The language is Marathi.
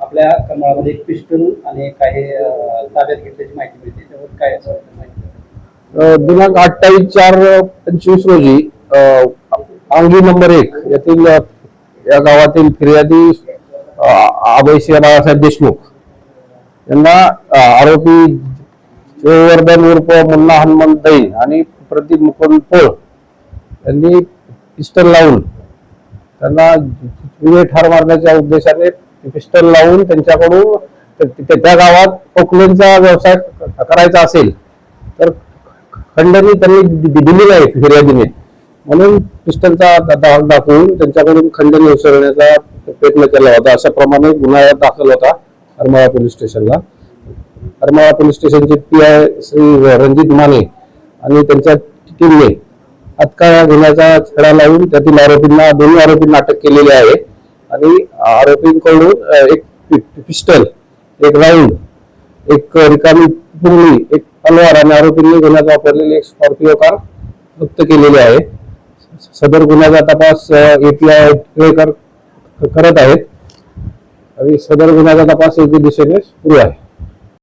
आपल्या कमळामध्ये एक पिस्टल आणि काही ताब्यात घेतल्याची माहिती मिळते. त्यावर काय असं माहिती? दिनांक अठ्ठावीस चार पंचवीस रोजी अ, अंगी नंबर एक यातील या गावातील फिर्यादी अ, अभयसिंह बाळासाहेब देशमुख यांना आरोपी जयवर्धन उर्फ मुन्ना हनुमंत दैन आणि प्रदीप मुकुंद पोळ त्यांनी पिस्टल लावून त्यांना ठार मारण्याच्या उद्देशाने पिस्टल लावून त्यांच्याकडून त्या गावात पोकलेनचा व्यवसाय करायचा असेल तर खंडणी त्यांनी दि- दि- दिली नाही फिर्यादीने. म्हणून पिस्टलचा दा- दाखवून त्यांच्याकडून खंडणी उसळण्याचा प्रयत्न केला होता. अशा प्रमाणे गुन्हा दाखल होता हरमाळा पोलीस स्टेशनला. हरमाळा पोलीस स्टेशनचे पी आय श्री रणजित माने आणि त्यांच्या टीमने तात्काळ या गुन्ह्याचा छडा लावून त्यातील आरोपींना दोन्ही आरोपींना अटक केलेली आहे. आणि आरोपींकडून एक पि- पिस्टल एक राऊंड एक रिकामी पुंगळी एक तलवार आणि आरोपींनी गुन्ह्यात वापरलेली एक स्कॉर्पिओ कार जप्त केलेली आहे. सदर गुन्ह्याचा तपास एपीआय करत आहेत. आणि सदर गुन्ह्याचा तपास योग्य दिशेने सुरू आहे.